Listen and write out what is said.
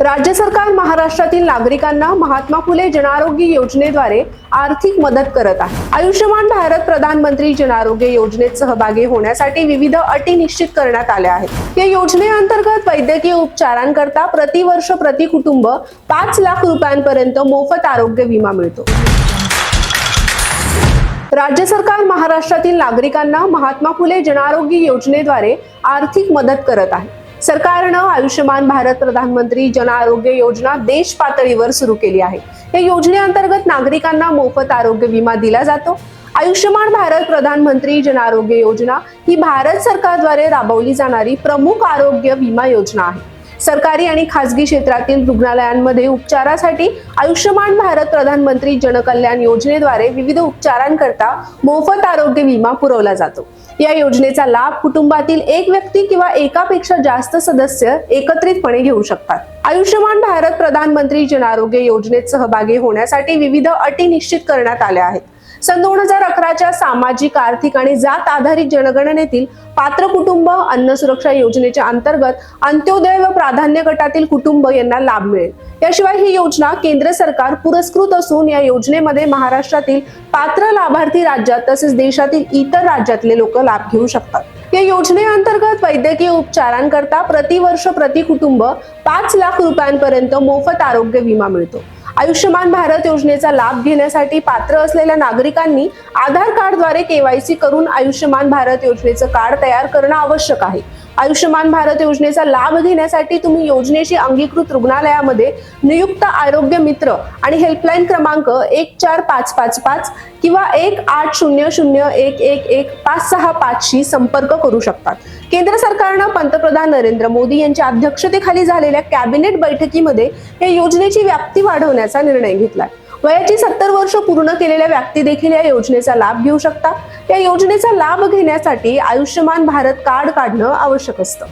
राज्य सरकार महाराष्ट्रातील नागरिकांना महात्मा फुले जनआरोग्य योजनेद्वारे आर्थिक मदत करत आहे. आयुष्यमान भारत प्रधानमंत्री जनआरोग्य योजनेत सहभागी होण्यासाठी विविध अटी निश्चित करण्यात आल्या आहेत. या योजनेअंतर्गत वैद्यकीय उपचारांकरता प्रतिवर्ष प्रति कुटुंब पाच लाख रुपयांपर्यंत मोफत आरोग्य विमा मिळतो. राज्य सरकार महाराष्ट्रातील नागरिकांना महात्मा फुले जनआरोग्य योजनेद्वारे आर्थिक मदत करत आहे. सरकारनं आयुष्यमान भारत प्रधानमंत्री जन आरोग्य योजना देश पातळीवर सुरू केली आहे. या योजनेअंतर्गत नागरिकांना मोफत आरोग्य विमा दिला जातो. आयुष्यमान भारत प्रधानमंत्री जन आरोग्य योजना ही भारत सरकारद्वारे राबवली जाणारी प्रमुख आरोग्य विमा योजना आहे. सरकारी आणि खासगी क्षेत्रातील रुग्णालयांमध्ये उपचारासाठी आयुष्यमान भारत प्रधानमंत्री जनकल्याण योजनेद्वारे विविध उपचारांकरता मोफत आरोग्य विमा पुरवला जातो. या योजनेचा लाभ कुटुंबातील एक व्यक्ती किंवा एकापेक्षा जास्त सदस्य एकत्रितपणे घेऊ शकतात. आयुष्यमान भारत प्रधानमंत्री जन आरोग्य योजनेत सहभागी होण्यासाठी विविध अटी निश्चित करण्यात आल्या आहेत. सन दोन हजार अकराच्या सामाजिक आर्थिक आणि जात आधारित जनगणनेतील पात्र कुटुंब अन्न सुरक्षा योजनेच्या अंतर्गत अंत्योदय व प्राधान्य गटातील कुटुंब यांना लाभ मिळेल. याशिवाय ही योजना केंद्र सरकार पुरस्कृत असून या योजनेमध्ये महाराष्ट्रातील पात्र लाभार्थी राज्यात तसेच देशातील इतर राज्यातले लोक लाभ घेऊ शकतात. या योजनेअंतर्गत वैद्यकीय उपचारांकरता प्रतिवर्ष प्रति कुटुंब पाच लाख रुपयांपर्यंत मोफत आरोग्य विमा मिळतो. आयुष्यमान भारत योजनेचा लाभ घेण्यासाठी पात्र असलेल्या नागरिकांनी आधार कार्डद्वारे केवायसी करून आयुष्यमान भारत योजनेचं कार्ड तयार करणं आवश्यक आहे. आयुष्यमान भारत योजनेचा लाभ घेण्यासाठी तुम्ही योजनेशी अंगीकृत रुग्णालयामध्ये नियुक्त आरोग्य मित्र आणि हेल्पलाईन क्रमांक एक चार पाच पाच पाच किंवा एक आठ शून्य शून्य एक एक एक पाच सहा पाचशी संपर्क करू शकतात. केंद्र सरकारनं पंतप्रधान नरेंद्र मोदी यांच्या अध्यक्षतेखाली झालेल्या कॅबिनेट बैठकीमध्ये या योजनेची व्याप्ती वाढवण्याचा निर्णय घेतलाय. वयाची सत्तर वर्ष पूर्ण केलेल्या व्यक्ती देखील या योजनेचा लाभ घेऊ शकतात. या योजनेचा लाभ घेण्यासाठी आयुष्यमान भारत कार्ड काढणं आवश्यक असतं.